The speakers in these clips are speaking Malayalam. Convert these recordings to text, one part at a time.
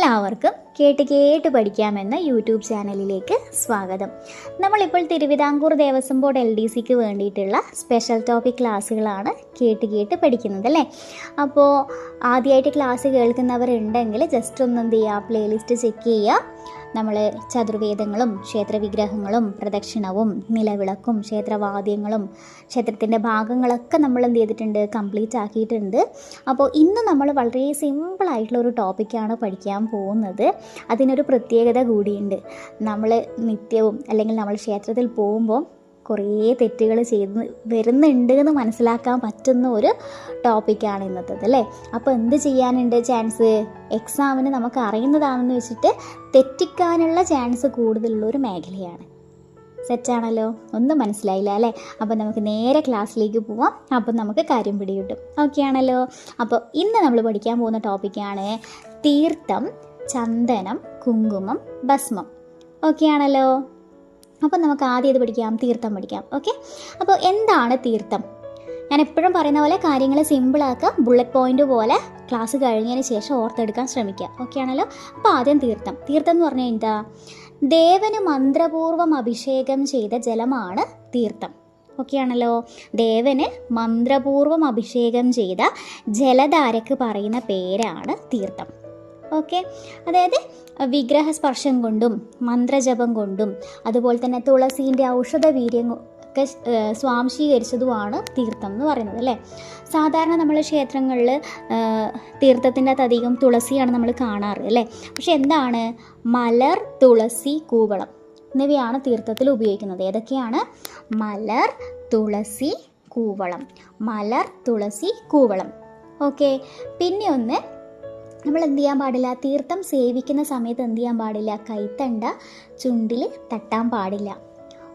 എല്ലാവർക്കും കേട്ട് കേട്ട് പഠിക്കാമെന്ന യൂട്യൂബ് ചാനലിലേക്ക് സ്വാഗതം. നമ്മളിപ്പോൾ Thiruvithamkoor Devaswom board L D സിക്ക് വേണ്ടിയിട്ടുള്ള സ്പെഷ്യൽ ടോപ്പിക് ക്ലാസ്സുകളാണ് കേട്ട് കേട്ട് പഠിക്കുന്നത് അല്ലേ? അപ്പോൾ ആദ്യമായിട്ട് ക്ലാസ് കേൾക്കുന്നവരുണ്ടെങ്കിൽ ജസ്റ്റ് ഒന്ന് എന്ത് ചെയ്യുക പ്ലേലിസ്റ്റ് ചെക്ക് ചെയ്യുക. നമ്മൾ ചതുർവേദങ്ങളും ക്ഷേത്രവിഗ്രഹങ്ങളും പ്രദക്ഷിണവും നിലവിളക്കും ക്ഷേത്രവാദ്യങ്ങളും ക്ഷേത്രത്തിന്റെ ഭാഗങ്ങളൊക്കെ നമ്മൾ എന്ത് ചെയ്തിട്ടുണ്ട്? കംപ്ലീറ്റ് ആക്കിയിട്ടുണ്ട്. അപ്പോൾ ഇന്ന് നമ്മൾ വളരെ സിമ്പിളായിട്ടുള്ള ഒരു ടോപ്പിക്കാണ് പഠിക്കാൻ പോകുന്നത്. അതിനൊരു പ്രത്യേകത കൂടിയുണ്ട്. നമ്മൾ നിത്യവും അല്ലെങ്കിൽ നമ്മൾ ക്ഷേത്രത്തിൽ പോകുമ്പോൾ കുറേ തെറ്റുകൾ ചെയ്ത് വരുന്നുണ്ട് എന്ന് മനസ്സിലാക്കാൻ പറ്റുന്ന ഒരു ടോപ്പിക്കാണ് ഇന്നത്തേത് അല്ലേ? അപ്പോൾ എന്ത് ചെയ്യാനുണ്ട് ചാൻസ് എക്സാമിന് നമുക്ക് അറിയുന്നതാണെന്ന് വെച്ചിട്ട് തെറ്റിക്കാനുള്ള ചാൻസ് കൂടുതലുള്ള ഒരു മേഖലയാണ്. സെറ്റാണല്ലോ ഒന്നും മനസ്സിലായില്ല അല്ലേ? അപ്പോൾ നമുക്ക് നേരെ ക്ലാസ്സിലേക്ക് പോവാം. അപ്പം നമുക്ക് കാര്യം പിടികിട്ടും. ഓക്കെ ആണല്ലോ? അപ്പോൾ ഇന്ന് നമ്മൾ പഠിക്കാൻ പോകുന്ന ടോപ്പിക്കാണ് തീർത്ഥം ചന്ദനം കുങ്കുമം ഭസ്മം. ഓക്കെ ആണല്ലോ? അപ്പോൾ നമുക്ക് ആദ്യം ഇത് പഠിക്കാം തീർത്ഥം പഠിക്കാം ഓക്കെ അപ്പോൾ എന്താണ് തീർത്ഥം? ഞാൻ എപ്പോഴും പറയുന്ന പോലെ കാര്യങ്ങൾ സിമ്പിളാക്കുക ബുള്ളറ്റ് പോയിന്റ് പോലെ ക്ലാസ് കഴിഞ്ഞതിന് ശേഷം ഓർത്തെടുക്കാൻ ശ്രമിക്കുക ഓക്കെ ആണല്ലോ? അപ്പോൾ ആദ്യം തീർത്ഥം. തീർത്ഥം എന്ന് പറഞ്ഞാൽ എന്താ? ദേവന് മന്ത്രപൂർവം അഭിഷേകം ചെയ്ത ജലമാണ് തീർത്ഥം ഓക്കെ ആണല്ലോ? ദേവന് മന്ത്രപൂർവം അഭിഷേകം ചെയ്ത ജലധാരക്ക് പറയുന്ന പേരാണ് തീർത്ഥം. ഓക്കെ? അതായത് വിഗ്രഹസ്പർശം കൊണ്ടും മന്ത്രജപം കൊണ്ടും അതുപോലെ തന്നെ തുളസീന്റെ ഔഷധ വീര്യം ഒക്കെ സ്വാംശീകരിച്ചതുമാണ് തീർത്ഥം എന്ന് പറയുന്നത് അല്ലേ? സാധാരണ നമ്മൾ ക്ഷേത്രങ്ങളിൽ തീർത്ഥത്തിന്റെ അധികം തുളസിയാണ് നമ്മൾ കാണാറ് അല്ലേ? പക്ഷെ എന്താണ്? മലർ തുളസി കൂവളം എന്നിവയാണ് തീർത്ഥത്തിൽ ഉപയോഗിക്കുന്നത്. ഏതൊക്കെയാണ്? മലർ തുളസി കൂവളം. മലർ തുളസി കൂവളം. ഓക്കെ? പിന്നെ ഒന്ന് നമ്മൾ എന്ത് ചെയ്യാൻ പാടില്ല? തീർത്ഥം സേവിക്കുന്ന സമയത്ത് എന്ത് ചെയ്യാൻ പാടില്ല? കൈത്തണ്ട ചുണ്ടിൽ തട്ടാൻ പാടില്ല.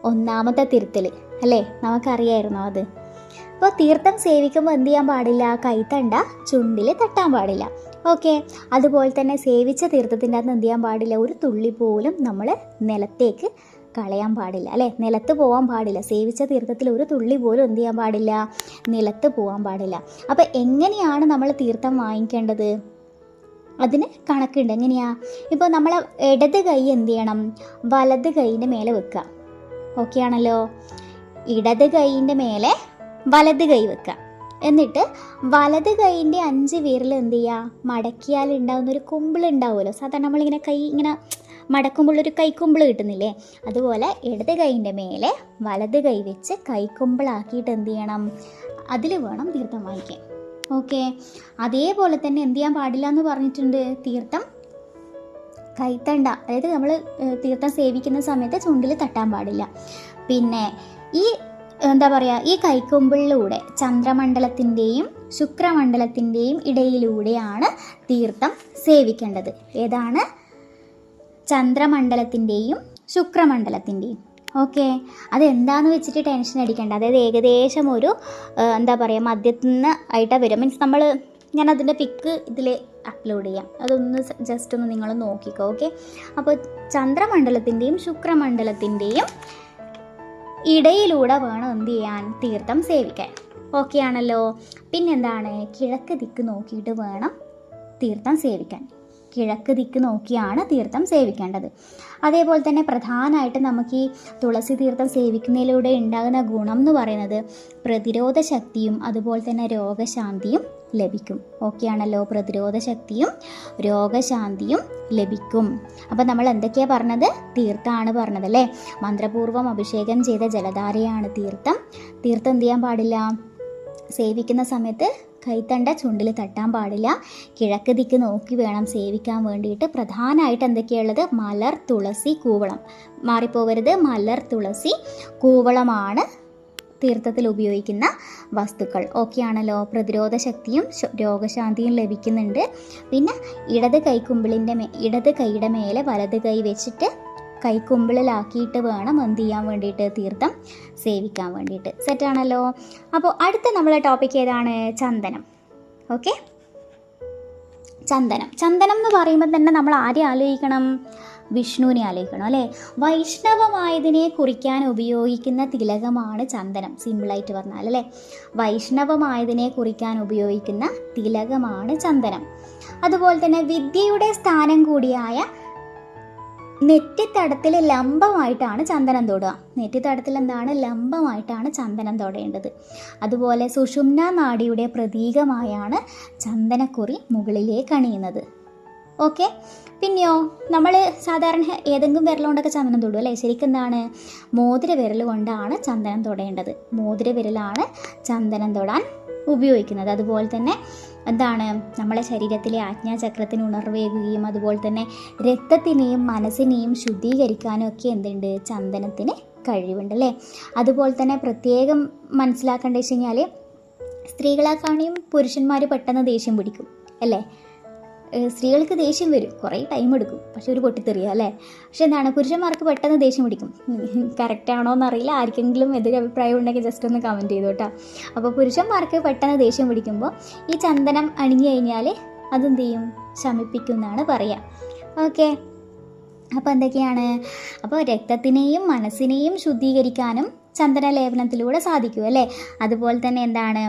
ഒന്നാമത്തെ തിരുത്തൽ അല്ലേ? നമുക്കറിയായിരുന്നോ അത്. അപ്പോൾ തീർത്ഥം സേവിക്കുമ്പോൾ എന്ത് ചെയ്യാൻ പാടില്ല? കൈത്തണ്ട ചുണ്ടിൽ തട്ടാൻ പാടില്ല. ഓക്കെ. അതുപോലെ തന്നെ സേവിച്ച തീർത്ഥത്തിന്റെ അകത്ത് എന്ത് ചെയ്യാൻ പാടില്ല? ഒരു തുള്ളി പോലും നമ്മൾ നിലത്തേക്ക് കളയാൻ പാടില്ല അല്ലേ? നിലത്ത് പോകാൻ പാടില്ല. സേവിച്ച തീർത്ഥത്തിൽ ഒരു തുള്ളി പോലും എന്ത് ചെയ്യാൻ പാടില്ല? നിലത്ത് പോകാൻ പാടില്ല. അപ്പോൾ എങ്ങനെയാണ് നമ്മൾ തീർത്ഥം വാങ്ങിക്കേണ്ടത്? അതിന് കണക്കുണ്ട്. എങ്ങനെയാ? ഇപ്പോൾ നമ്മൾ ഇടത് കൈ എന്ത് ചെയ്യണം? വലത് കൈയിന്റെ മേലെ വെക്കുക. ഓക്കെ ആണല്ലോ? ഇടത് കൈയിന്റെ മേലെ വലത് കൈ വെക്കുക. എന്നിട്ട് വലത് കൈയിന്റെ അഞ്ച് വിരൽ എന്ത് ചെയ്യുക? മടക്കിയാൽ ഉണ്ടാകുന്ന ഒരു കുമ്പിൾ ഉണ്ടാവുമല്ലോ. സാധാരണ നമ്മളിങ്ങനെ കൈ ഇങ്ങനെ മടക്കുമ്പോഴൊരു കൈക്കുമ്പിൾ കിട്ടുന്നില്ലേ? അതുപോലെ ഇടത് കൈയിന്റെ മേലെ വലത് കൈ വെച്ച് കൈക്കുമ്പിളാക്കിയിട്ട് എന്ത് ചെയ്യണം? അതിൽ വേണം തീർത്ഥം വാങ്ങിക്കാൻ ഓക്കെ. അതേപോലെ തന്നെ എന്ത് ചെയ്യാൻ പാടില്ല എന്ന് പറഞ്ഞിട്ടുണ്ട്. തീർത്ഥം കൈത്തണ്ട. അതായത് നമ്മൾ തീർത്ഥം സേവിക്കുന്ന സമയത്ത് ചുണ്ടിൽ തട്ടാൻ പാടില്ല. പിന്നെ ഈ എന്താ പറയുക ഈ കൈക്കൊമ്പിളിലൂടെ ചന്ദ്രമണ്ഡലത്തിന്റെയും ശുക്രമണ്ഡലത്തിന്റെയും ഇടയിലൂടെയാണ് തീർത്ഥം സേവിക്കേണ്ടത്. ഏതാണ്? ചന്ദ്രമണ്ഡലത്തിന്റെയും ശുക്രമണ്ഡലത്തിന്റെയും ഓക്കെ. അതെന്താണെന്ന് വെച്ചിട്ട് ടെൻഷൻ അടിക്കേണ്ട. അതായത് ഏകദേശം ഒരു എന്താ പറയുക മദ്യത്തിൽ നിന്ന് ആയിട്ടാണ് വരും. മീൻസ് നമ്മൾ ഞാൻ അതിന്റെ പിക്ക് ഇതിൽ അപ്ലോഡ് ചെയ്യാം. അതൊന്ന് ജസ്റ്റ് ഒന്ന് നിങ്ങൾ നോക്കിക്കോ ഓക്കെ. അപ്പോൾ ചന്ദ്രമണ്ഡലത്തിന്റെയും ശുക്രമണ്ഡലത്തിന്റെയും ഇടയിലൂടെ വേണം എന്ത് ചെയ്യാൻ? തീർത്ഥം സേവിക്കാൻ. ഓക്കെ ആണല്ലോ. പിന്നെന്താണ്? കിഴക്ക് ദിക്ക് നോക്കിയിട്ട് വേണം തീർത്ഥം സേവിക്കാൻ. കിഴക്ക് ദിക്ക് നോക്കിയാണ് തീർത്ഥം സേവിക്കേണ്ടത്. അതേപോലെ തന്നെ പ്രധാനമായിട്ട് നമുക്ക് ഈ തുളസി തീർത്ഥം സേവിക്കുന്നതിലൂടെ ഉണ്ടാകുന്ന ഗുണം എന്ന് പറയുന്നത് പ്രതിരോധ ശക്തിയും അതുപോലെ തന്നെ രോഗശാന്തിയും ലഭിക്കും. ഓക്കെ ആണല്ലോ? പ്രതിരോധ ശക്തിയും രോഗശാന്തിയും ലഭിക്കും. അപ്പം നമ്മൾ എന്തൊക്കെയാണ് പറഞ്ഞത്? തീർത്ഥമാണ് പറഞ്ഞത് അല്ലേ? മന്ത്രപൂർവം അഭിഷേകം ചെയ്ത ജലധാരയാണ് തീർത്ഥം. തീർത്ഥം എന്ത് ചെയ്യാൻ പാടില്ല? സേവിക്കുന്ന സമയത്ത് കൈത്തണ്ട ചുണ്ടിൽ തട്ടാൻ പാടില്ല. കിഴക്ക് ദിക്ക് നോക്കി വേണം സേവിക്കാൻ വേണ്ടിയിട്ട്. പ്രധാനമായിട്ട് എന്തൊക്കെയുള്ളത് മലർ തുളസി കൂവളം. മാറിപ്പോവരുത്. മലർ തുളസി കൂവളമാണ് തീർത്ഥത്തിൽ ഉപയോഗിക്കുന്ന വസ്തുക്കൾ. ഓക്കെ ആണല്ലോ. പ്രതിരോധ ശക്തിയും രോഗശാന്തിയും ലഭിക്കുന്നുണ്ട്. പിന്നെ ഇടത് കൈക്കുമ്പിളിന്റെ മേ ഇടത് കൈയുടെ മേലെ വലത് കൈ വെച്ചിട്ട് കൈക്കുമ്പിളിലാക്കിയിട്ട് വേണം എന്ത് ചെയ്യാൻ വേണ്ടിയിട്ട് തീർത്ഥം സേവിക്കാൻ വേണ്ടിയിട്ട്. സെറ്റാണല്ലോ അപ്പോൾ അടുത്ത നമ്മളെ ടോപ്പിക് ഏതാണ്? ചന്ദനം. ഓക്കെ ചന്ദനം. ചന്ദനം എന്ന് പറയുമ്പോൾ തന്നെ നമ്മൾ ആരെ ആലോചിക്കണം? വിഷ്ണുവിനെ ആലോചിക്കണം അല്ലേ? വൈഷ്ണവമായതിനെ കുറിക്കാൻ ഉപയോഗിക്കുന്ന തിലകമാണ് ചന്ദനം. സിമ്പിളായിട്ട് പറഞ്ഞാൽ അല്ലേ? വൈഷ്ണവമായതിനെ കുറിക്കാൻ ഉപയോഗിക്കുന്ന തിലകമാണ് ചന്ദനം. അതുപോലെ തന്നെ വിദ്യയുടെ സ്ഥാനം കൂടിയായ നെറ്റിത്തടത്തിൽ ലംബമായിട്ടാണ് ചന്ദനം തൊടുക. നെറ്റിത്തടത്തിൽ എന്താണ്? ലംബമായിട്ടാണ് ചന്ദനം തൊടേണ്ടത്. അതുപോലെ സുഷുമ്ന നാടിയുടെ പ്രതീകമായാണ് ചന്ദനക്കുറി മുകളിലേക്ക് അണിയുന്നത്. ഓക്കെ? പിന്നെയോ നമ്മൾ സാധാരണ ഏതെങ്കിലും വിരലുകൊണ്ടൊക്കെ ചന്ദനം തൊടും അല്ലേ? ശരിക്കും എന്താണ്? മോതിര വിരൽ കൊണ്ടാണ് ചന്ദനം തൊടേണ്ടത്. മോതിര വിരലാണ് ചന്ദനം തൊടാൻ ഉപയോഗിക്കുന്നത്. അതുപോലെ തന്നെ എന്താണ്? നമ്മളെ ശരീരത്തിലെ ആജ്ഞാചക്രത്തിന് ഉണർവേകുകയും അതുപോലെ തന്നെ രക്തത്തിനെയും മനസ്സിനെയും ശുദ്ധീകരിക്കാനും ഒക്കെ എന്തുണ്ട്? ചന്ദനത്തിന് കഴിവുണ്ട് അല്ലേ? അതുപോലെ തന്നെ പ്രത്യേകം മനസ്സിലാക്കേണ്ടത് വെച്ച് കഴിഞ്ഞാൽ സ്ത്രീകളെക്കാണെയും പുരുഷന്മാർ പെട്ടെന്ന് ദേഷ്യം പിടിക്കും അല്ലേ? സ്ത്രീകൾക്ക് ദേഷ്യം വരും. കുറേ ടൈം എടുക്കും. പക്ഷെ ഒരു പൊട്ടിത്തെറിയ അല്ലേ? പക്ഷെ എന്താണ് പുരുഷന്മാർക്ക് പെട്ടെന്ന് ദേഷ്യം പിടിക്കും. കറക്റ്റ് ആണോ എന്നറിയില്ല. ആർക്കെങ്കിലും എതിരെ അഭിപ്രായം ഉണ്ടെങ്കിൽ ജസ്റ്റ് ഒന്ന് കമന്റ് ചെയ്തു കേട്ടോ അപ്പോൾ പുരുഷന്മാർക്ക് പെട്ടെന്ന് ദേഷ്യം പിടിക്കുമ്പോൾ ഈ ചന്ദനം അണിഞ്ഞു കഴിഞ്ഞാൽ അതെന്ത് ചെയ്യും? ശമിപ്പിക്കുമെന്നാണ് പറയുക ഓക്കെ. അപ്പോൾ എന്തൊക്കെയാണ്? അപ്പോൾ രക്തത്തിനെയും മനസ്സിനെയും ശുദ്ധീകരിക്കാനും ചന്ദന ലേപനത്തിലൂടെ സാധിക്കും അല്ലേ? അതുപോലെ തന്നെ എന്താണ്?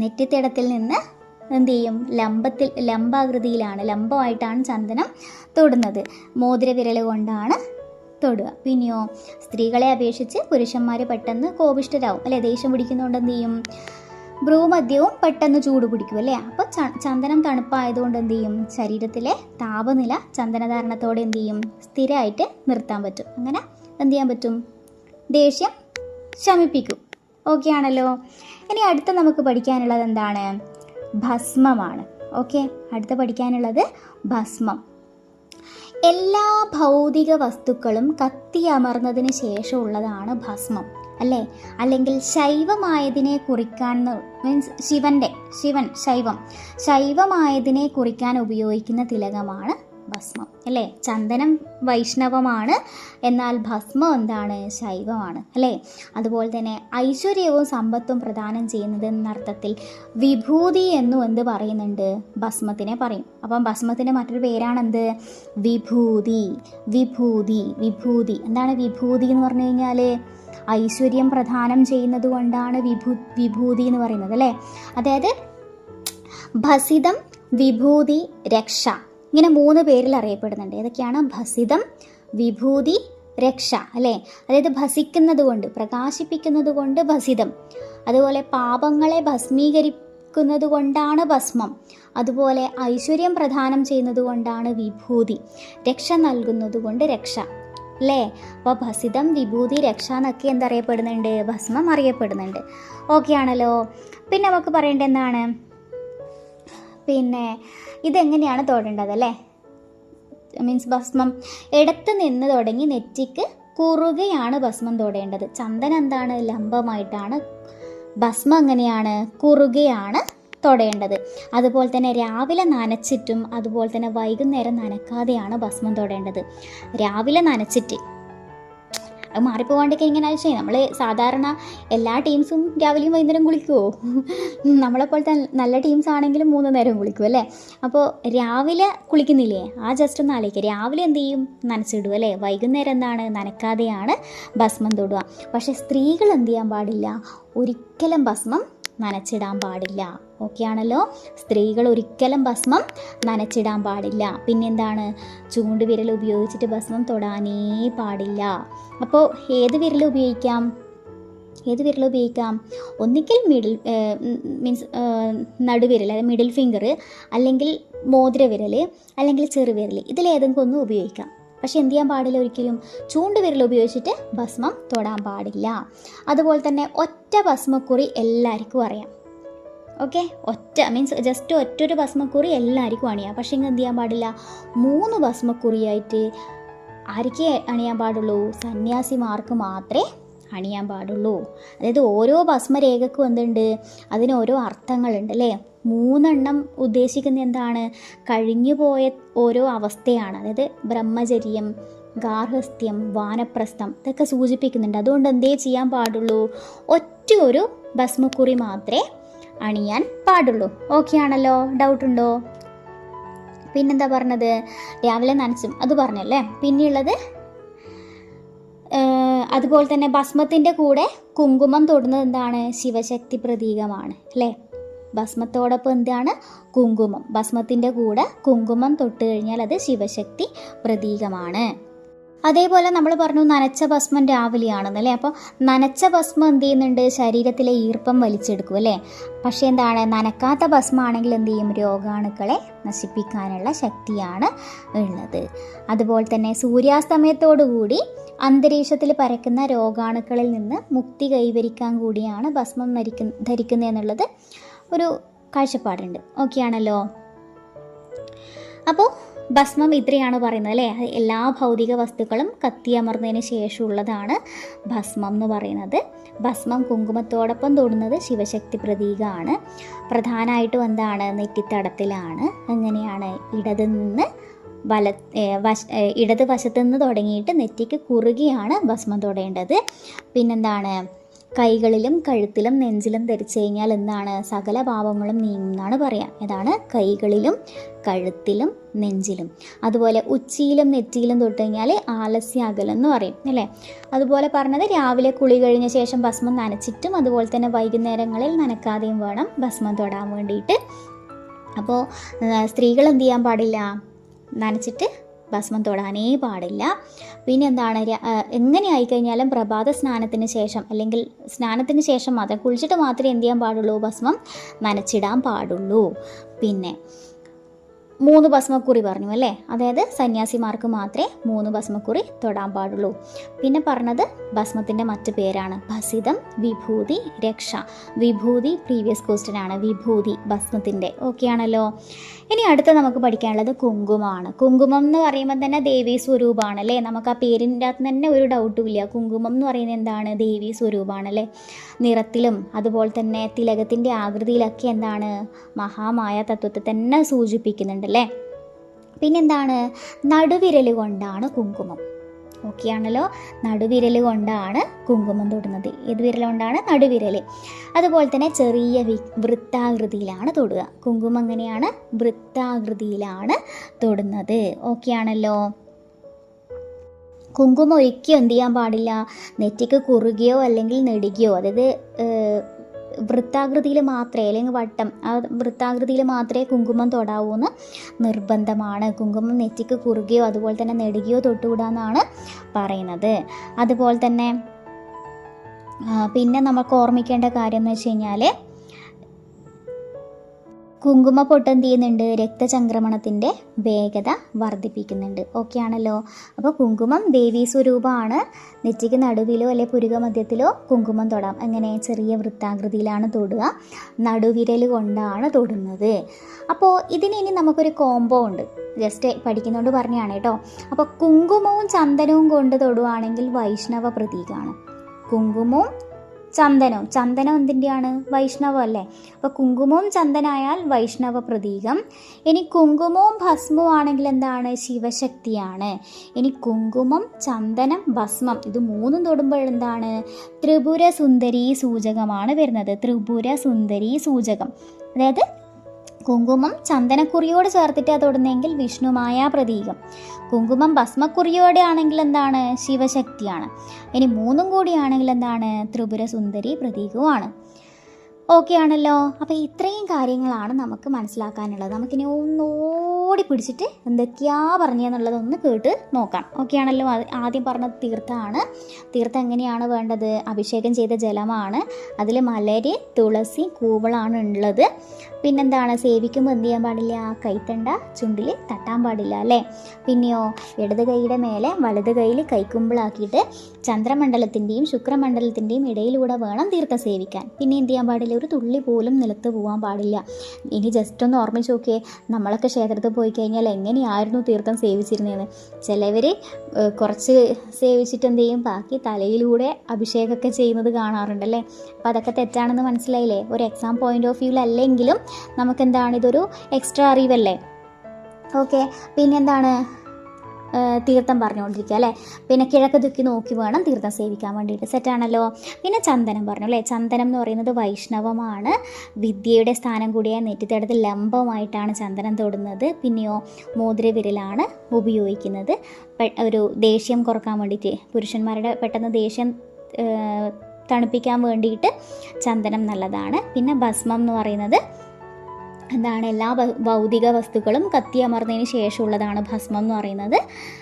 നെറ്റിത്തിടത്തിൽ നിന്ന് എന്ത് ചെയ്യും ലംബത്തിൽ ലംബാകൃതിയിലാണ് ലംബമായിട്ടാണ് ചന്ദനം തൊടുന്നത്. മോതിരവിരൽ കൊണ്ടാണ് തൊടുക. പിന്നെയോ സ്ത്രീകളെ അപേക്ഷിച്ച് പുരുഷന്മാർ പെട്ടെന്ന് കോപിഷ്ടരാകും അല്ലെ ദേഷ്യം പിടിക്കുന്നതുകൊണ്ട് എന്ത് ചെയ്യും ഭ്രൂമദ്യവും പെട്ടെന്ന് ചൂട് പിടിക്കും അല്ലേ? അപ്പോൾ ചന്ദനം തണുപ്പായതുകൊണ്ട് എന്ത് ചെയ്യും ശരീരത്തിലെ താപനില ചന്ദനധാരണത്തോടെ എന്ത് ചെയ്യും സ്ഥിരമായിട്ട് നിർത്താൻ പറ്റും. അങ്ങനെ എന്ത് ചെയ്യാൻ പറ്റും? ദേഷ്യം ശമിപ്പിക്കും. ഓക്കെ ആണല്ലോ. ഇനി അടുത്ത നമുക്ക് പഠിക്കാനുള്ളത് എന്താണ്? ഭസ്മമാണ്. ഓക്കെ അടുത്ത പഠിക്കാനുള്ളത് ഭസ്മം. എല്ലാ ഭൗതിക വസ്തുക്കളും കത്തിയമർന്നതിന് ശേഷമുള്ളതാണ് ഭസ്മം അല്ലേ? അല്ലെങ്കിൽ ശൈവമായതിനെ കുറിക്കാൻ മീൻസ് ശിവന്റെ ശിവൻ ശൈവം. ശൈവമായതിനെ കുറിക്കാൻ ഉപയോഗിക്കുന്ന തിലകമാണ് ഭസ്മം അല്ലേ? ചന്ദനം വൈഷ്ണവമാണ് എന്നാൽ ഭസ്മം എന്താണ്? ശൈവമാണ് അല്ലേ? അതുപോലെ തന്നെ ഐശ്വര്യവും സമ്പത്തും പ്രദാനം ചെയ്യുന്നത് എന്നർത്ഥത്തിൽ വിഭൂതി എന്നും എന്ത് പറയുന്നുണ്ട്? ഭസ്മത്തിനെ പറയും. അപ്പം ഭസ്മത്തിന്റെ മറ്റൊരു പേരാണെന്ത്? വിഭൂതി വിഭൂതി വിഭൂതി. എന്താണ് വിഭൂതി എന്ന് പറഞ്ഞു കഴിഞ്ഞാൽ ഐശ്വര്യം പ്രദാനം ചെയ്യുന്നത് കൊണ്ടാണ് വിഭൂ വിഭൂതി എന്ന് പറയുന്നത് അല്ലേ? അതായത് ഭസിതം വിഭൂതി രക്ഷ. ഇങ്ങനെ മൂന്ന് പേരിൽ അറിയപ്പെടുന്നുണ്ട്. ഏതൊക്കെയാണ്? ഭസിതം വിഭൂതി രക്ഷ അല്ലേ? അതായത് ഭസിക്കുന്നത് കൊണ്ട് പ്രകാശിപ്പിക്കുന്നത് കൊണ്ട് ഭസിതം. അതുപോലെ പാപങ്ങളെ ഭസ്മീകരിക്കുന്നത് കൊണ്ടാണ് ഭസ്മം. അതുപോലെ ഐശ്വര്യം പ്രദാനം ചെയ്യുന്നത് കൊണ്ടാണ് വിഭൂതി. രക്ഷ നൽകുന്നത് കൊണ്ട് രക്ഷ അല്ലേ? അപ്പോൾ ഭസിതം വിഭൂതി രക്ഷ എന്നൊക്കെ എന്തറിയപ്പെടുന്നുണ്ട്? ഭസ്മം അറിയപ്പെടുന്നുണ്ട്. ഓക്കെ ആണല്ലോ. പിന്നെ നമുക്ക് പറയേണ്ടത് എന്താണ്? പിന്നെ ഇതെങ്ങനെയാണ് തൊടേണ്ടത് അല്ലേ? മീൻസ് ഭസ്മം ഇടത്ത് നിന്ന് തുടങ്ങി നെറ്റിക്ക് കുറുകയാണ് ഭസ്മം തൊടേണ്ടത്. ചന്ദനം എന്താണ്? ലംബമായിട്ടാണ് ഭസ്മം എങ്ങനെയാണ്? കുറുകയാണ് തൊടേണ്ടത്. അതുപോലെ തന്നെ രാവിലെ നനച്ചിട്ടും അതുപോലെ തന്നെ വൈകുന്നേരം നനക്കാതെയാണ് ഭസ്മം തൊടേണ്ടത്. രാവിലെ നനച്ചിട്ട് അത് മാറിപ്പോവാണ്ടൊക്കെ ഇങ്ങനെ വെച്ചാൽ നമ്മൾ സാധാരണ എല്ലാ ടീംസും രാവിലെയും വൈകുന്നേരം കുളിക്കുമോ നമ്മളെപ്പോലത്തെ നല്ല ടീംസ് ആണെങ്കിലും മൂന്ന് നേരം കുളിക്കും അല്ലേ? അപ്പോൾ രാവിലെ കുളിക്കുന്നില്ലേ? ആ ജസ്റ്റ് ഒന്ന് ആലോചിക്കുക രാവിലെ എന്ത് ചെയ്യും? നനച്ചിടും അല്ലേ? വൈകുന്നേരം എന്താണ്? നനക്കാതെയാണ് ഭസ്മം തൊടുക. പക്ഷേ സ്ത്രീകൾ എന്ത് ചെയ്യാൻ പാടില്ല? ഒരിക്കലും ഭസ്മം നനച്ചിടാൻ പാടില്ല. ഓക്കെ ആണല്ലോ സ്ത്രീകൾ ഒരിക്കലും ഭസ്മം നനച്ചിടാൻ പാടില്ല. പിന്നെന്താണ്? ചൂണ്ട് വിരൽ ഉപയോഗിച്ചിട്ട് ഭസ്മം തൊടാനേ പാടില്ല. അപ്പോൾ ഏത് വിരൽ ഉപയോഗിക്കാം? ഏത് വിരൽ ഉപയോഗിക്കാം? ഒന്നിക്കൽ മിഡിൽ മീൻസ് നടുവിരൽ അതായത് മിഡിൽ ഫിംഗർ അല്ലെങ്കിൽ മോതിരവിരൽ അല്ലെങ്കിൽ ചെറുവിരൽ. ഇതിലേതെങ്കിലും ഒന്ന് ഉപയോഗിക്കാം. പക്ഷെ എന്ത് ചെയ്യാൻ പാടില്ല ഒരിക്കലും? ചൂണ്ടുവിരൽ ഉപയോഗിച്ചിട്ട് ഭസ്മം തൊടാൻ പാടില്ല. അതുപോലെ തന്നെ ഒറ്റ ഭസ്മക്കുറി എല്ലാവർക്കും അറിയാം. ഓക്കെ? ഒറ്റ മീൻസ് ജസ്റ്റ് ഒറ്റൊരു ഭസ്മക്കുറി എല്ലാവർക്കും അണിയാം. പക്ഷേ ഇങ്ങനെ എന്ത് ചെയ്യാൻ പാടില്ല? മൂന്ന് ഭസ്മക്കുറിയായിട്ട് ആർക്ക് അണിയാൻ പാടുള്ളൂ? സന്യാസിമാർക്ക് മാത്രമേ അണിയാൻ പാടുള്ളൂ. അതായത് ഓരോ ഭസ്മരേഖക്കും എന്തുണ്ട്? അതിന് ഓരോ അർത്ഥങ്ങളുണ്ട് അല്ലേ? മൂന്നെണ്ണം ഉദ്ദേശിക്കുന്ന എന്താണ്? കഴിഞ്ഞു പോയ ഓരോ അവസ്ഥയാണ്. അതായത് ബ്രഹ്മചര്യം ഗാർഹസ്ഥ്യം വാനപ്രസ്ഥം ഇതൊക്കെ സൂചിപ്പിക്കുന്നുണ്ട്. അതുകൊണ്ട് എന്തേ ചെയ്യാൻ പാടുള്ളൂ? ഒറ്റ ഒരു ഭസ്മക്കുറി മാത്രമേ അണിയാൻ പാടുള്ളൂ. ഓക്കെ ആണല്ലോ? ഡൗട്ട് ഉണ്ടോ? പിന്നെന്താ പറഞ്ഞത്? രാവിലെ നനച്ചും. അത് പറഞ്ഞല്ലേ? പിന്നെയുള്ളത് അതുപോലെ തന്നെ ഭസ്മത്തിന്റെ കൂടെ കുങ്കുമം തൊടുന്നത് എന്താണ്? ശിവശക്തി പ്രതീകമാണ് അല്ലേ? ഭസ്മത്തോടൊപ്പം എന്താണ്? കുങ്കുമം. ഭസ്മത്തിന്റെ കൂടെ കുങ്കുമം തൊട്ട് കഴിഞ്ഞാൽ അത് ശിവശക്തി പ്രതീകമാണ്. അതേപോലെ നമ്മൾ പറഞ്ഞു നനച്ച ഭസ്മം രാവിലെയാണെന്ന് അല്ലേ അപ്പോൾ നനച്ച ഭസ്മം എന്ത് ചെയ്യുന്നുണ്ട്? ശരീരത്തിലെ ഈർപ്പം വലിച്ചെടുക്കും അല്ലേ? പക്ഷേ എന്താണ്? നനക്കാത്ത ഭസ്മാണെങ്കിൽ എന്ത് ചെയ്യും? രോഗാണുക്കളെ നശിപ്പിക്കാനുള്ള ശക്തിയാണ് ഉള്ളത്. അതുപോലെ തന്നെ സൂര്യാസ്തമയത്തോടുകൂടി അന്തരീക്ഷത്തിൽ പരക്കുന്ന രോഗാണുക്കളിൽ നിന്ന് മുക്തി കൈവരിക്കാൻ കൂടിയാണ് ഭസ്മം ധരിക്കുന്ന ധരിക്കുന്നത് എന്നുള്ളത് ഒരു കാഴ്ചപ്പാടുണ്ട്. ഓക്കെ ആണല്ലോ അപ്പോൾ ഭസ്മം ഇത്രയാണ് പറയുന്നത് അല്ലേ? എല്ലാ ഭൗതിക വസ്തുക്കളും കത്തിയമർന്നതിന് ശേഷമുള്ളതാണ് ഭസ്മം എന്ന് പറയുന്നത്. ഭസ്മം കുങ്കുമത്തോടൊപ്പം തൊടുന്നത് ശിവശക്തി പ്രതീകമാണ് പ്രധാനമായിട്ടും എന്താണ്? നെറ്റിത്തടത്തിലാണ്. അങ്ങനെയാണ് ഇടത് നിന്ന് വല വശ ഇടത് വശത്തുനിന്ന് തുടങ്ങിയിട്ട് നെറ്റിക്ക് കുറുകിയാണ് ഭസ്മം തൊടേണ്ടത്. പിന്നെന്താണ്? കൈകളിലും കഴുത്തിലും നെഞ്ചിലും ധരിച്ചു കഴിഞ്ഞാൽ എന്താണ്? സകല പാപങ്ങളും നീങ്ങുമെന്നാണ് പറയാം. ഏതാണ്? കൈകളിലും കഴുത്തിലും നെഞ്ചിലും. അതുപോലെ ഉച്ചിയിലും നെറ്റിയിലും തൊട്ട് കഴിഞ്ഞാൽ എന്ന് പറയും അല്ലേ? അതുപോലെ പറഞ്ഞത് രാവിലെ കുളി കഴിഞ്ഞ ശേഷം ഭസ്മം നനച്ചിട്ടും അതുപോലെ തന്നെ വൈകുന്നേരങ്ങളിൽ നനക്കാതെയും വേണം ഭസ്മം തൊടാൻ വേണ്ടിയിട്ട്. അപ്പോൾ സ്ത്രീകൾ എന്ത് ചെയ്യാൻ പാടില്ല? നനച്ചിട്ട് ഭസ്മം തൊടാനേ പാടില്ല. പിന്നെ എന്താണ് എങ്ങനെ ആയിക്കഴിഞ്ഞാലും പ്രഭാത സ്നാനത്തിന് ശേഷം അല്ലെങ്കിൽ സ്നാനത്തിന് ശേഷം മാത്രം കുളിച്ചിട്ട് മാത്രമേ എന്ത് ചെയ്യാൻ പാടുള്ളൂ? ഭസ്മം നനച്ചിടാൻ പാടുള്ളൂ. പിന്നെ മൂന്ന് ഭസ്മക്കുറി പറഞ്ഞു അല്ലേ? അതായത് സന്യാസിമാർക്ക് മാത്രമേ മൂന്ന് ഭസ്മക്കുറി തൊടാൻ പാടുള്ളൂ. പിന്നെ പറഞ്ഞത് ഭസ്മത്തിന്റെ മറ്റു പേരാണ്. ഭസിതം വിഭൂതി രക്ഷ. വിഭൂതി പ്രീവിയസ് ക്വസ്റ്റ്യൻ ആണ്. വിഭൂതി ഭസ്മത്തിന്റെ ഓക്കെ ആണല്ലോ. ഇനി അടുത്ത നമുക്ക് പഠിക്കാനുള്ളത് കുങ്കുമമാണ്. കുങ്കുമം എന്ന് പറയുമ്പോൾ തന്നെ ദേവീ സ്വരൂപമാണ് അല്ലേ? നമുക്ക് ആ പേരിന്റെ അകത്ത് തന്നെ ഒരു ഡൗട്ടും ഇല്ല. കുങ്കുമം എന്ന് പറയുന്നത് എന്താണ്? ദേവീ സ്വരൂപമാണ് അല്ലേ? നിറത്തിലും അതുപോലെ തന്നെ തിലകത്തിന്റെ ആകൃതിയിലൊക്കെ എന്താണ്? മഹാമായ തത്വത്തെ തന്നെ സൂചിപ്പിക്കുന്നുണ്ടല്ലേ പിന്നെന്താണ്? നടുവിരൽ കൊണ്ടാണ് കുങ്കുമം. ഓക്കെ ആണല്ലോ? നടുവിരൽ കൊണ്ടാണ് കുങ്കുമം തൊടുന്നത്. ഏത് വിരൽ കൊണ്ടാണ്? നടുവിരൽ അതുപോലെ തന്നെ ചെറിയ വൃത്താകൃതിയിലാണ് തൊടുക. കുങ്കുമം എങ്ങനെയാണ്? വൃത്താകൃതിയിലാണ് തൊടുന്നത്. ഓക്കെ ആണല്ലോ? കുങ്കുമം ഒരിക്കലും എന്ത് ചെയ്യാൻ പാടില്ല. നെറ്റിക്ക് കുറുകയോ അല്ലെങ്കിൽ നെടുകയോ അതായത് വൃത്താകൃതിയിൽ മാത്രമേ അല്ലെങ്കിൽ വട്ടം ആ വൃത്താകൃതിയിൽ മാത്രമേ കുങ്കുമം തൊടാവൂ എന്ന് നിർബന്ധമാണ്. കുങ്കുമം നെറ്റിക്ക് കുറുകയോ അതുപോലെ തന്നെ നെടുകയോ തൊട്ടുകൂടാന്നാണ് പറയുന്നത്. അതുപോലെ തന്നെ പിന്നെ നമുക്ക് ഓർമ്മിക്കേണ്ട കാര്യം എന്ന് വെച്ച് കഴിഞ്ഞാൽ കുങ്കുമ പൊട്ട് എന്ത് ചെയ്യുന്നുണ്ട് രക്തചംക്രമണത്തിന്റെ വേഗത വർദ്ധിപ്പിക്കുന്നുണ്ട്. ഓക്കെ ആണല്ലോ? അപ്പോൾ കുങ്കുമം ദേവീ സ്വരൂപമാണ്. നെറ്റിക്ക് നടുവിലോ അല്ലെ പുരുക മധ്യത്തിലോ കുങ്കുമം തൊടാം. അങ്ങനെ ചെറിയ വൃത്താകൃതിയിലാണ് തൊടുക. നടുവിരൽ കൊണ്ടാണ് തൊടുന്നത്. അപ്പോൾ ഇതിന് ഇനി നമുക്കൊരു കോംബോ ഉണ്ട്. ജസ്റ്റ് പഠിക്കുന്നതുകൊണ്ട് പറഞ്ഞതാണ് കേട്ടോ. അപ്പോൾ കുങ്കുമവും ചന്ദനവും കൊണ്ട് തൊടുവാണെങ്കിൽ വൈഷ്ണവ പ്രതീകമാണ് കുങ്കുമവും ചന്ദനവും ചന്ദനം എന്തിന്റെയാണ് വൈഷ്ണവം അല്ലേ? അപ്പോൾ കുങ്കുമവും ചന്ദനായാൽ വൈഷ്ണവ പ്രതീകം. ഇനി കുങ്കുമവും ഭസ്മവും ആണെങ്കിൽ എന്താണ്? ശിവശക്തിയാണ്. ഇനി കുങ്കുമം ചന്ദനം ഭസ്മം ഇത് മൂന്നും തൊടുമ്പോൾ എന്താണ്? ത്രിപുര സുന്ദരി സൂചകമാണ് വരുന്നത്. ത്രിപുര സുന്ദരി സൂചകം. അതായത് കുങ്കുമം ചന്ദനക്കുറിയോട് ചേർത്തിട്ടാ തൊടുന്നെങ്കിൽ വിഷ്ണുമായ പ്രതീകം. കുങ്കുമം ഭസ്മക്കുറിയോടെ ആണെങ്കിൽ എന്താണ്? ശിവശക്തിയാണ്. ഇനി മൂന്നും കൂടിയാണെങ്കിൽ എന്താണ്? ത്രിപുര സുന്ദരി പ്രതീകവുമാണ്. ഓക്കെ ആണല്ലോ. അപ്പോൾ ഇത്രയും കാര്യങ്ങളാണ് നമുക്ക് മനസ്സിലാക്കാനുള്ളത്. നമുക്കിനി ഒന്നോടി പിടിച്ചിട്ട് എന്തൊക്കെയാ പറഞ്ഞതെന്നുള്ളതൊന്ന് കേട്ട് നോക്കാം. ഓക്കെ ആണല്ലോ. ആദ്യം പറഞ്ഞത് തീർത്ഥമാണ് തീർത്ഥം എങ്ങനെയാണ് വേണ്ടത്? അഭിഷേകം ചെയ്ത ജലമാണ്. അതിൽ മലര് തുളസി കൂവളാണ് ഉള്ളത്. പിന്നെന്താണ്? സേവിക്കുമ്പോൾ എന്ത് ചെയ്യാൻ പാടില്ല? കൈത്തണ്ട ചുണ്ടിൽ തട്ടാൻ പാടില്ല അല്ലേ? പിന്നെയോ ഇടത് കൈയുടെ മേലെ വലത് കൈയിൽ കൈക്കുമ്പിളാക്കിയിട്ട് ചന്ദ്രമണ്ഡലത്തിന്റെയും ശുക്രമണ്ഡലത്തിന്റെയും ഇടയിലൂടെ വേണം തീർത്ഥം സേവിക്കാൻ. പിന്നെ എന്ത് ചെയ്യാൻ പാടില്ല? ഒരു തുള്ളി പോലും നിലത്ത് പോകാൻ പാടില്ല. ഇനി ജസ്റ്റ് ഒന്ന് ഓർമ്മിച്ച് നോക്കിയേ നമ്മളൊക്കെ ക്ഷേത്രത്തിൽ പോയി കഴിഞ്ഞാൽ എങ്ങനെയായിരുന്നു തീർത്ഥം സേവിച്ചിരുന്നതെന്ന് ചിലവർ കുറച്ച് സേവിച്ചിട്ട് എന്ത് ചെയ്യും? ബാക്കി തലയിലൂടെ അഭിഷേകമൊക്കെ ചെയ്യുന്നത് കാണാറുണ്ടല്ലേ അപ്പോൾ അതൊക്കെ തെറ്റാണെന്ന് മനസ്സിലായില്ലേ? ഒരു എക്സാം പോയിന്റ് ഓഫ് വ്യൂവിലല്ലെങ്കിലും നമുക്കെന്താണ്? ഇതൊരു എക്സ്ട്രാ അറിവല്ലേ? ഓക്കെ പിന്നെന്താണ്? തീർത്ഥം പറഞ്ഞുകൊണ്ടിരിക്കുക അല്ലേ? പിന്നെ കിഴക്ക് ദുഃഖി നോക്കി വേണം തീർത്ഥം സേവിക്കാൻ വേണ്ടിയിട്ട്. സെറ്റാണല്ലോ പിന്നെ ചന്ദനം പറഞ്ഞു അല്ലേ? ചന്ദനം എന്ന് പറയുന്നത് വൈഷ്ണവമാണ്. വിദ്യയുടെ സ്ഥാനം കൂടിയായ നെറ്റിത്തടത്ത് ലംബമായിട്ടാണ് ചന്ദനം തൊടുന്നത്. പിന്നെയോ മോതിരവിരലാണ് ഉപയോഗിക്കുന്നത്. ഒരു ദേഷ്യം കുറയ്ക്കാൻ വേണ്ടിയിട്ട് പുരുഷന്മാരുടെ പെട്ടെന്ന് ദേഷ്യം തണുപ്പിക്കാൻ വേണ്ടിയിട്ട് ചന്ദനം നല്ലതാണ്. പിന്നെ ഭസ്മം എന്ന് പറയുന്നത് എന്താണ് എല്ലാ ഭൗതിക വസ്തുക്കളും കത്തിയമർന്നതിന് ശേഷമുള്ളതാണ് ഭസ്മം എന്ന് പറയുന്നത്.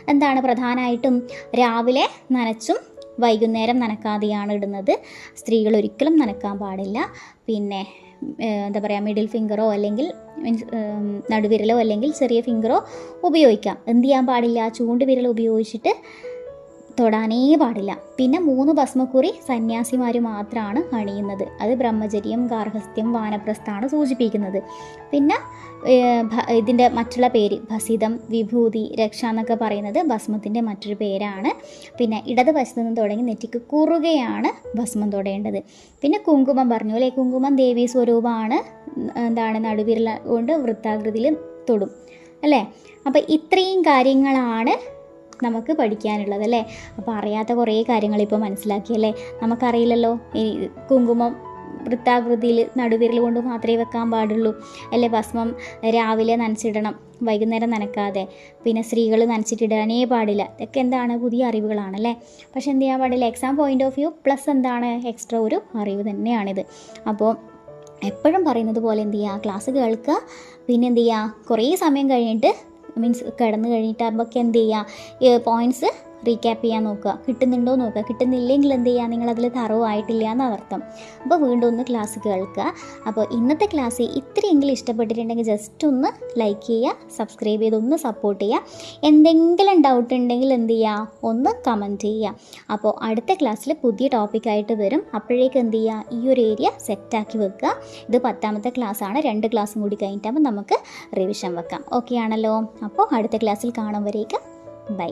എന്താണ് പ്രധാനമായിട്ടും രാവിലെ നനച്ചും വൈകുന്നേരം നനക്കാതെയാണ് ഇടുന്നത്. സ്ത്രീകൾ ഒരിക്കലും നനക്കാൻ പാടില്ല. പിന്നെ എന്താ പറയുക മിഡിൽ ഫിംഗറോ അല്ലെങ്കിൽ മീൻസ് നടുവിരലോ അല്ലെങ്കിൽ ചെറിയ ഫിംഗറോ ഉപയോഗിക്കാം. എന്ത് ചെയ്യാൻ പാടില്ല? ചൂണ്ടുവിരൽ ഉപയോഗിച്ചിട്ട് തൊടാനേ പാടില്ല. പിന്നെ മൂന്ന് ഭസ്മക്കുറി സന്യാസിമാർ മാത്രമാണ് അണിയുന്നത്. അത് ബ്രഹ്മചര്യം ഗാർഹസ്ഥ്യം വാനപ്രസ്ഥാണ് സൂചിപ്പിക്കുന്നത്. പിന്നെ ഇതിന്റെ മറ്റുള്ള പേര് ഭസിതം വിഭൂതി രക്ഷ എന്നൊക്കെ പറയുന്നത് ഭസ്മത്തിന്റെ മറ്റൊരു പേരാണ്. പിന്നെ ഇടതുവശത്ത് നിന്ന് തുടങ്ങി നെറ്റിക്ക് കുറുകയാണ് ഭസ്മം തൊടേണ്ടത്. പിന്നെ കുങ്കുമം പറഞ്ഞു അല്ലേ? കുങ്കുമം ദേവീ സ്വരൂപമാണ് എന്താണ്? നടുവിരൽ കൊണ്ട് വൃത്താകൃതിയിൽ തൊടും. അല്ലേ? അപ്പോൾ ഇത്രയും കാര്യങ്ങളാണ് നമുക്ക് പഠിക്കാനുള്ളത് അല്ലേ? അപ്പോൾ അറിയാത്ത കുറേ കാര്യങ്ങൾ ഇപ്പോൾ മനസ്സിലാക്കിയല്ലേ നമുക്കറിയില്ലല്ലോ കുങ്കുമം വൃത്താകൃതിയിൽ നടുവിരൽ കൊണ്ട് മാത്രമേ വെക്കാൻ പാടുള്ളൂ അല്ലേ? ഭസ്മം രാവിലെ നനച്ചിടണം വൈകുന്നേരം നനക്കാതെ. പിന്നെ സ്ത്രീകൾ നനച്ചിട്ടിടാനേ പാടില്ല. ഇതൊക്കെ എന്താണ്? പുതിയ അറിവുകളാണല്ലേ പക്ഷെ എന്ത് ചെയ്യാൻ പാടില്ല? Exam point of view plus എന്താണ്? എക്സ്ട്രാ ഒരു അറിവ് തന്നെയാണിത്. അപ്പോൾ എപ്പോഴും പറയുന്നത് പോലെ എന്ത് ചെയ്യുക ക്ലാസ് കേൾക്കുക പിന്നെ എന്ത് ചെയ്യുക കുറേ സമയം കഴിഞ്ഞിട്ട് മീൻസ് കിടന്ന് കഴിഞ്ഞിട്ടാകുമ്പോൾ എന്ത് ചെയ്യുക പോയിന്റ്സ് റീക്യാപ്പ് ചെയ്യാൻ നോക്കുക. കിട്ടുന്നുണ്ടോ നോക്കുക. കിട്ടുന്നില്ലെങ്കിൽ എന്ത് ചെയ്യുക? നിങ്ങളതിൽ തറവായിട്ടില്ല എന്ന് അർത്ഥം. അപ്പോൾ വീണ്ടും ഒന്ന് ക്ലാസ് കേൾക്കുക. അപ്പോൾ ഇന്നത്തെ ക്ലാസ് ഇത്രയെങ്കിലും ഇഷ്ടപ്പെട്ടിട്ടുണ്ടെങ്കിൽ ജസ്റ്റ് ഒന്ന് ലൈക്ക് ചെയ്യുക സബ്സ്ക്രൈബ് ചെയ്ത് ഒന്ന് സപ്പോർട്ട് ചെയ്യുക. എന്തെങ്കിലും ഡൗട്ട് ഉണ്ടെങ്കിൽ എന്ത് ചെയ്യുക? ഒന്ന് കമന്റ് ചെയ്യുക. അപ്പോൾ അടുത്ത ക്ലാസ്സിൽ പുതിയ ടോപ്പിക്കായിട്ട് വരും. അപ്പോഴേക്ക് എന്ത് ചെയ്യുക? ഈ ഒരു ഏരിയ സെറ്റാക്കി വെക്കുക. ഇത് പത്താമത്തെ ക്ലാസ് ആണ്. രണ്ട് ക്ലാസ്സും കൂടി കഴിഞ്ഞിട്ടാകുമ്പോൾ നമുക്ക് റിവിഷൻ വെക്കാം. ഓക്കെ ആണല്ലോ? അപ്പോൾ അടുത്ത ക്ലാസ്സിൽ കാണുമ്പോഴേക്കും ബൈ